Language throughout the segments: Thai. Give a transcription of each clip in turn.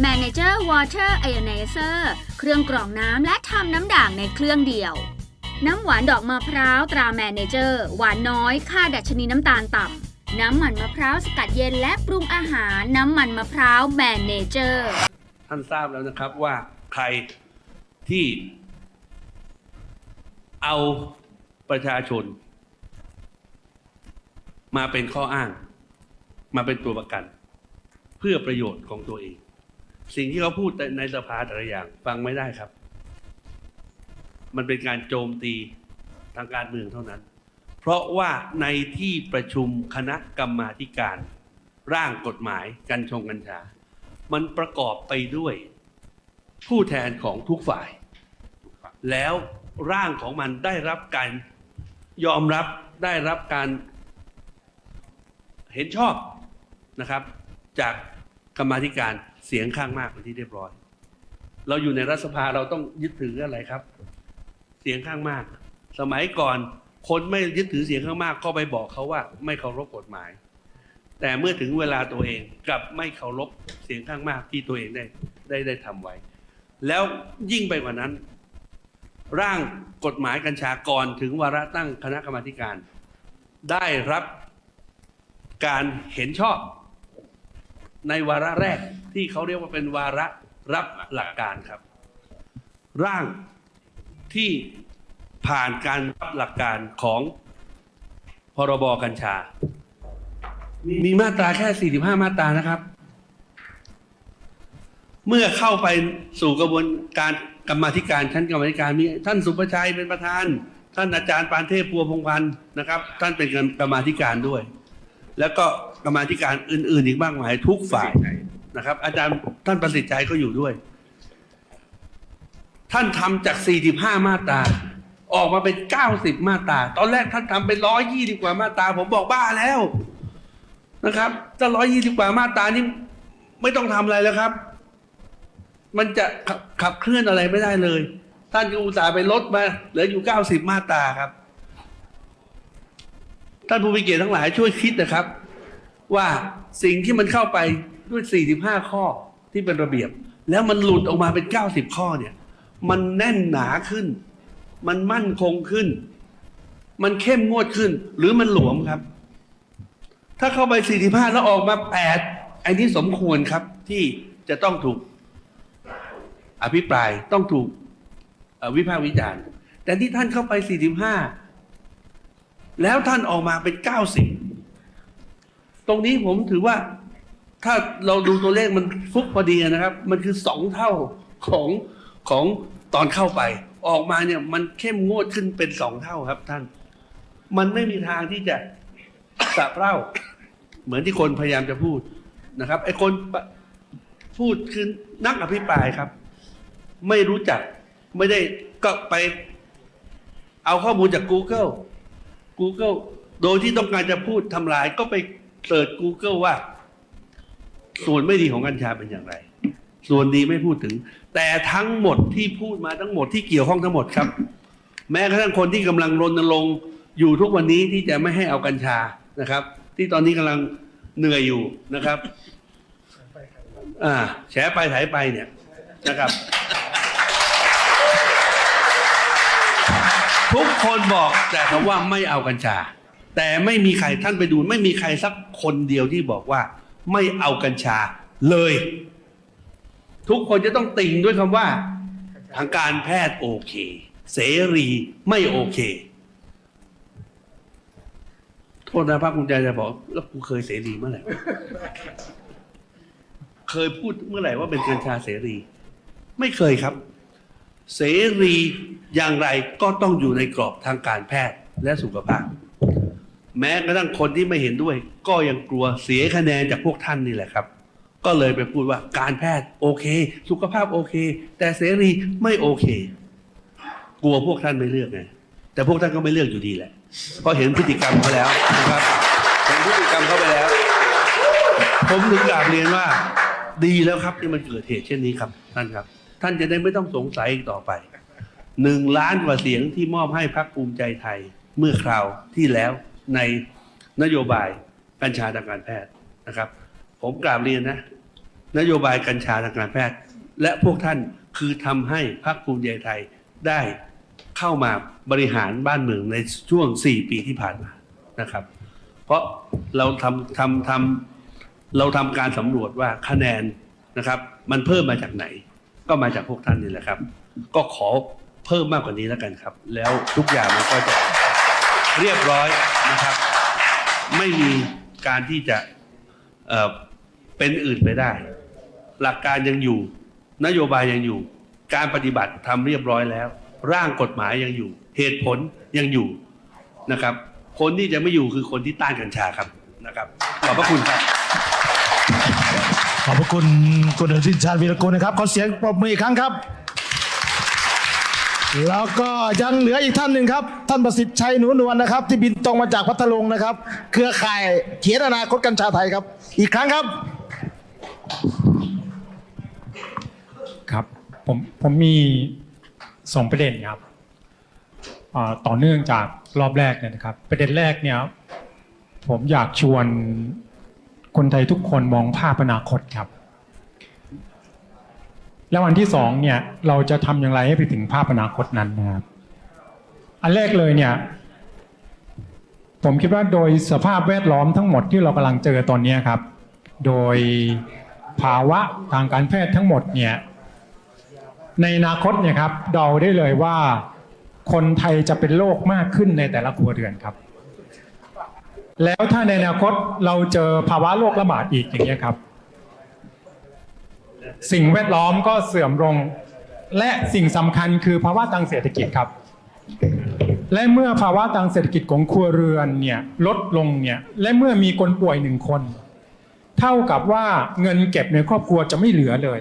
Manager Water Ionizer เครื่องกรองน้ำและทำน้ำด่างในเครื่องเดียว น้ำหวานดอกมะพร้าวตรา Manager หวานน้อยค่าดัชนีน้ำตาลต่ำ น้ำมันมะพร้าวสกัดเย็นและปรุงอาหารน้ำมันมะพร้าว Manager ท่านทราบแล้วนะครับว่าใครที่เอาประชาชน มาเป็นข้ออ้าง มาเป็นตัวประกัน เพื่อประโยชน์ของตัวเอง สิ่งที่เขาพูดในสภาแต่ละอย่างฟังไม่ได้ครับ มันเป็นการโจมตีทางการเมืองเท่านั้น เพราะว่าในที่ประชุมคณะกรรมาการ ร่างกฎหมายกัญชงกัญชา มันประกอบไปด้วยผู้แทนของทุกฝ่าย แล้วร่างของมันได้รับการยอมรับได้รับการเห็นชอบนะครับ จากกรรมาธิการ เสียงข้างมากเป็นที่เรียบร้อย เราอยู่ในรัฐสภาเราต้องยึดถืออะไรครับ เสียงข้างมาก สมัยก่อนคนไม่ยึดถือเสียงข้างมากก็ไปบอกเขาว่า ไม่เคารพกฎหมาย แต่เมื่อถึงเวลาตัวเองกลับไม่เคารพเสียงข้างมากที่ตัวเองได้ได้ได้ทำไว้ แล้วยิ่งไปกว่านั้น ร่างกฎหมายกัญชาก่อนถึงวาระตั้งคณะกรรมการ ได้รับการเห็นชอบ ในวาระแรกที่เขาเรียกว่าเป็นวาระรับหลักการครับ ร่างที่ผ่านการรับหลักการของพรบกัญชา มีมาตราแค่ 45 มาตรานะครับ เมื่อเข้าไปสู่กระบวนการกรรมธิการชั้นกรรมธิการมีท่านสุประชัยเป็นประธาน ท่านอาจารย์ปานเทพพัวพงพันธ์นะครับ ท่านเป็นกรรมธิการด้วย แล้วก็ กรรมาธิการอื่น ๆ อีกมากมายทุกฝ่ายนะครับ อาจารย์ท่านประสิทธิ์ใจก็อยู่ด้วย ท่านทำจาก 45 มาตรา ออกมาเป็น 90 มาตรา ตอนแรกท่านทำเป็น120กว่ามาตรา ผมบอกบ้าแล้วนะครับถ้า120กว่ามาตรานี่ไม่ต้องทำอะไรแล้วครับ มันจะขับขับเคลื่อนอะไรไม่ได้เลย ท่านก็อุตส่าห์ไปลดมาเหลืออยู่90มาตราครับ ท่านผู้มีเกียรติทั้งหลายช่วยคิดนะครับ ว่าสิ่งที่มันเข้าไปด้วย 45 ข้อที่เป็นระเบียบ แล้วมันหลุดออกมาเป็น 90 ข้อเนี่ย มันแน่นหนาขึ้น มันมั่นคงขึ้น มันเข้มงวดขึ้น หรือมันหลวมครับ ถ้าเข้าไป 45 แล้วออกมา 8 อันนี้สมควรครับที่จะต้องถูกอภิปรายต้องถูกวิพากษ์วิจารณ์ แต่ที่ท่านเข้าไป 45 แล้วท่านออกมาเป็น 90 รงนี้ผมถือว่า ถ้าเราดูตัวเลขมันฟุกพอดีนะครับ มันคือสองเท่าของของตอนเข้าไป ออกมาเนี่ย มันเข้มงวดขึ้นเป็นสองเท่าครับ ท่าน มันไม่มีทางที่จะสะเพร่า เหมือนที่คนพยายามจะพูดนะครับ ไอ้คนพูดคือนักอภิปรายครับ ไม่รู้จักไม่ได้ก็ไป เอาข้อมูลจาก Google Google โดยที่ต้องการจะพูดทำลายก็ไป เสิร์ช Google ว่า ส่วนไม่ดีของกัญชาเป็นอย่างไร ส่วนดีไม่พูดถึง แต่ทั้งหมดที่พูดมาทั้งหมดที่เกี่ยวข้องทั้งหมดครับ แม้กระทั่งคนที่กำลังรณรงค์อยู่ทุกวันนี้ที่จะไม่ให้เอากัญชานะครับ ที่ตอนนี้กำลังเหนื่อยอยู่นะครับอ่าแฉไปถ่ายไปเนี่ยนะครับ ทุกคนบอกแต่คำว่าไม่เอากัญชา แต่ไม่มีใครท่านไปดู ไม่มีใครสักคนเดียวที่บอกว่า ไม่เอากัญชาเลย ทุกคนจะต้องติ่งด้วยคำว่า ทางการแพทย์โอเค เสรีไม่โอเค โทษนะภาคภูมิใจจะบอก แล้วกูเคยเสรีเมื่อไหร่เคยพูดเมื่อไหร่ว่าเป็นกัญชาเสรี ไม่เคยครับ เสรีอย่างไรก็ต้องอยู่ในกรอบทางการแพทย์และสุขภาพ แม้กระทั่งคนที่ไม่เห็นด้วย ก็ยังกลัวเสียคะแนนจากพวกท่านนี่แหละครับ ก็เลยไปพูดว่าการแพทย์โอเค สุขภาพโอเค แต่เสรีไม่โอเค กลัวพวกท่านไม่เลือกไงแต่พวกท่านก็ไม่เลือกอยู่ดีแหละเพราะเห็นพฤติกรรมเขาแล้วนะครับเห็นพฤติกรรมเขาไปแล้ว ผมถึงกราบเรียนว่า ดีแล้วครับที่มันเกิดเหตุเช่นนี้ครับท่านครับ ท่านจะได้ไม่ต้องสงสัยอีกต่อไปหนึ่งล้านกว่าเสียงที่มอบให้พรรคภูมิใจไทยเมื่อคราวที่แล้ว ในนโยบายกัญชาทางการแพทย์นะครับ ผมกราบเรียนนะ นโยบายกัญชาทางการแพทย์ และพวกท่านคือทำให้พรรคภูมิใจไทยได้เข้ามาบริหารบ้านเมืองในช่วง 4 ปีที่ผ่านมานะครับ เพราะเราทำทำทำเราทำการสำรวจว่าคะแนนนะครับ มันเพิ่มมาจากไหน ก็มาจากพวกท่านนี่แหละครับ ก็ขอเพิ่มมากกว่านี้แล้วกันครับ แล้วทุกอย่างมันก็จะ เรียบร้อยนะครับ ไม่มีการที่จะเเป็นอื่นไปได้ หลักการยังอยู่ นโยบายยังอยู่ การปฏิบัติทำเรียบร้อยแล้ว ร่างกฎหมายยังอยู่ เหตุผลยังอยู่นะครับ คนที่จะไม่อยู่คือคนที่ต้านกัญชาครับนะครับขอบพระคุณครับขอบพระคุณคุณอนุทินชาญวีรกูลนะครับขอเสียงปรบมืออีกครั้งครับ แล้วก็ยังเหลืออีกท่านหนึ่งครับท่านประสิทธิ์ชัยหนูนวลนะครับ ที่บินตรงมาจากพัทลุงนะครับ เครือข่ายเขียนอนาคตกัญชาไทยครับ อีกครั้งครับ ครับผมผมมีสองประเด็นครับอ่าต่อเนื่องจากรอบแรกเนี่ยนะครับ ประเด็นแรกเนี่ย ผมอยากชวนคนไทยทุกคนมองภาพอนาคตครับ แล้ววันที่สองเนี่ยเราจะทำอย่างไรให้ไปถึงภาพอนาคตนั้นนะครับอันแรกเลยเนี่ยผมคิดว่าโดยสภาพแวดล้อมทั้งหมดที่เรากำลังเจอตอนนี้ครับ โดยภาวะทางการแพทย์ทั้งหมดเนี่ยในอนาคตเนี่ยครับเดาได้เลยว่าคนไทยจะเป็นโรคมากขึ้นในแต่ละครัวเรือนครับ แล้วถ้าในอนาคตเราเจอภาวะโรคระบาดอีกอย่างเงี้ยครับ สิ่งแวดล้อมก็เสื่อมลง และสิ่งสำคัญคือภาวะทางเศรษฐกิจครับ และเมื่อภาวะทางเศรษฐกิจของครัวเรือนเนี่ยลดลงเนี่ยและเมื่อมีคนป่วยหนึ่งคน เท่ากับว่าเงินเก็บในครอบครัวจะไม่เหลือเลย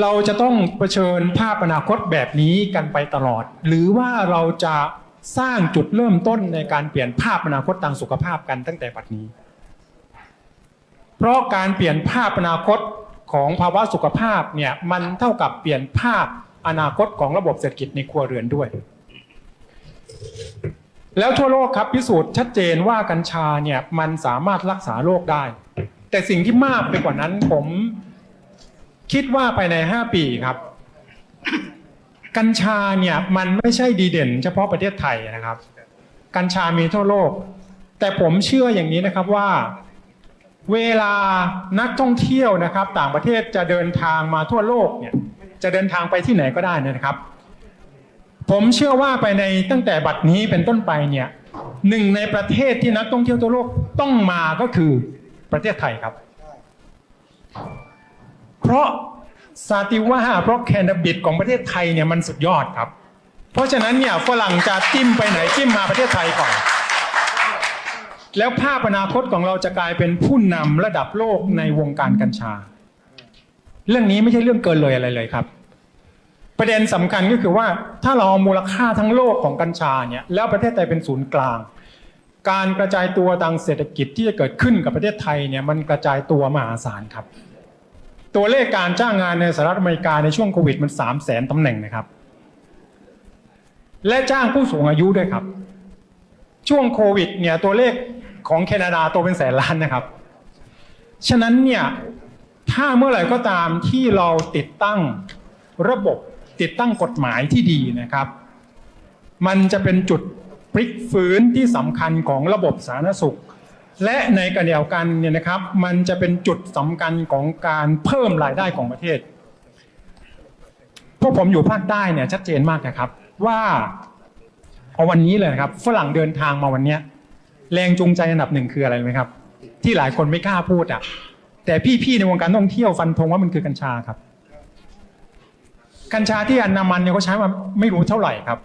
เราจะต้องเผชิญภาพอนาคตแบบนี้กันไปตลอด หรือว่าเราจะสร้างจุดเริ่มต้นในการเปลี่ยนภาพอนาคตทางสุขภาพกันตั้งแต่บัดนี้ เพราะการเปลี่ยนภาพอนาคตของภาวะสุขภาพเนี่ยมันเท่ากับเปลี่ยนภาพอนาคตของระบบเศรษฐกิจในครัวเรือนด้วย แล้วทั่วโลกครับพิสูจน์ชัดเจนว่ากัญชาเนี่ยมันสามารถรักษาโรคได้ แต่สิ่งที่มากไปกว่านั้นผมคิดว่าภายใน 5 ปีครับ กัญชาเนี่ยมันไม่ใช่ดีเด่น เฉพาะประเทศไทยนะครับ กัญชามีทั่วโลก แต่ผมเชื่ออย่างนี้นะครับว่า เวลานักท่องเที่ยวนะครับ ต่างประเทศจะเดินทางมาทั่วโลกเนี่ยจะเดินทางไปที่ไหนก็ได้นะครับ ผมเชื่อว่าไปในตั้งแต่บัดนี้เป็นต้นไปเนี่ยหนึ่งในประเทศที่นักท่องเที่ยวทั่วโลกต้องมาก็คือประเทศไทยครับ เพราะซาติว่าเพราะแคนาบิดของประเทศไทยเนี่ยมันสุดยอดครับ เพราะฉะนั้นเนี่ยฝรั่งจะจิ้มไปไหนจิ้มมาประเทศไทยก่อน แล้วภาพอนาคตของเราจะกลายเป็นผู้นำระดับโลกในวงการกัญชา เรื่องนี้ไม่ใช่เรื่องเกินเลยอะไรเลยครับ ประเด็นสำคัญก็คือว่าถ้าเราเอามูลค่าทั้งโลกของกัญชาเนี่ยแล้วประเทศไทยเป็นศูนย์กลาง การกระจายตัวทางเศรษฐกิจที่จะเกิดขึ้นกับประเทศไทยเนี่ยมันกระจายตัวมหาศาลครับ ตัวเลขการจ้างงานในสหรัฐอเมริกาในช่วงโควิดมันสามแสนตำแหน่งนะครับ และจ้างผู้สูงอายุด้วยครับช่วงโควิดเนี่ยตัวเลข ของแคนาดาโตเป็นแสนล้านนะครับ ฉะนั้นเนี่ยถ้าเมื่อไหร่ก็ตามที่เราติดตั้งระบบติดตั้งกฎหมายที่ดีนะครับ มันจะเป็นจุดพลิกฟื้นที่สำคัญของระบบสาธารณสุข และในกระเดียวกันเนี่ยนะครับ มันจะเป็นจุดสำคัญของการเพิ่มรายได้ของประเทศ พวกผมอยู่ภาคใต้เนี่ยชัดเจนมากนะครับ ว่าเอาวันนี้เลยนะครับ ฝรั่งเดินทางมาวันนี้ แรงจูงใจอันดับหนึ่งคืออะไรไหมครับ ที่หลายคนไม่กล้าพูดอะ แต่พี่ๆในวงการท่องเที่ยวฟันธงว่ามันคือกัญชาครับ กัญชาที่อันนามันเนี่ยเขาใช้มาไม่รู้เท่าไหร่ครับ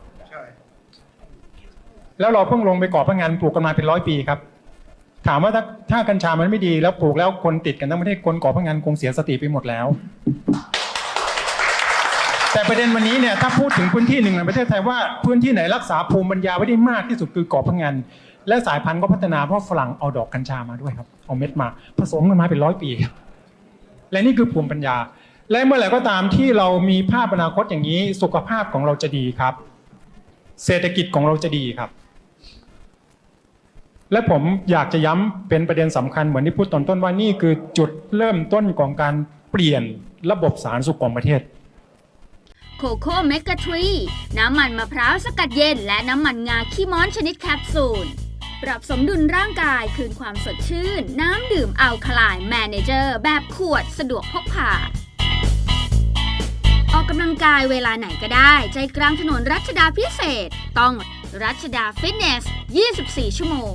แล้วเราเพิ่งลงไปก่อพนักงานปลูกกันมาเป็นร้อยปีครับ ถามว่าถ้าถ้ากัญชามันไม่ดีแล้วปลูกแล้วคนติดกันทั้งประเทศคนก่อพนันคงเสียสติไปหมดแล้ว แต่ประเด็นวันนี้เนี่ยถ้าพูดถึงพื้นที่หนึ่งในประเทศไทยว่าพื้นที่ไหนรักษาภูมิปัญญาไว้ได้มากที่สุดคือกาะพังงาน และสายพันธุ์ก็พัฒนาเพราะฝรั่งเอาดอกกัญชามาด้วยครับ เอาเม็ดมา ผสมกันมาเป็นร้อยปีครับและนี่คือภูมิปัญญา และเมื่อไหร่ก็ตามที่เรามีภาพอนาคตอย่างนี้ สุขภาพของเราจะดีครับ เศรษฐกิจของเราจะดีครับ และผมอยากจะย้ำเป็นประเด็นสำคัญเหมือนที่พูดตอนต้นว่านี่คือจุดเริ่มต้นของการเปลี่ยนระบบสาธารณสุขของประเทศโคโค่เมกะทรี น้ำมันมะพร้าวสกัดเย็น และน้ำมันงาขี้ม้อนชนิดแคปซูล ปรับสมดุลร่างกายคืนความสดชื่น น้ำดื่มอัลคลายแมเนเจอร์ แบบขวดสะดวกพกพาออกกำลังกายเวลาไหนก็ได้ ใจกลางถนนรัชดาพิเศษ ต้องรัชดาฟิตเนส 24 ชั่วโมง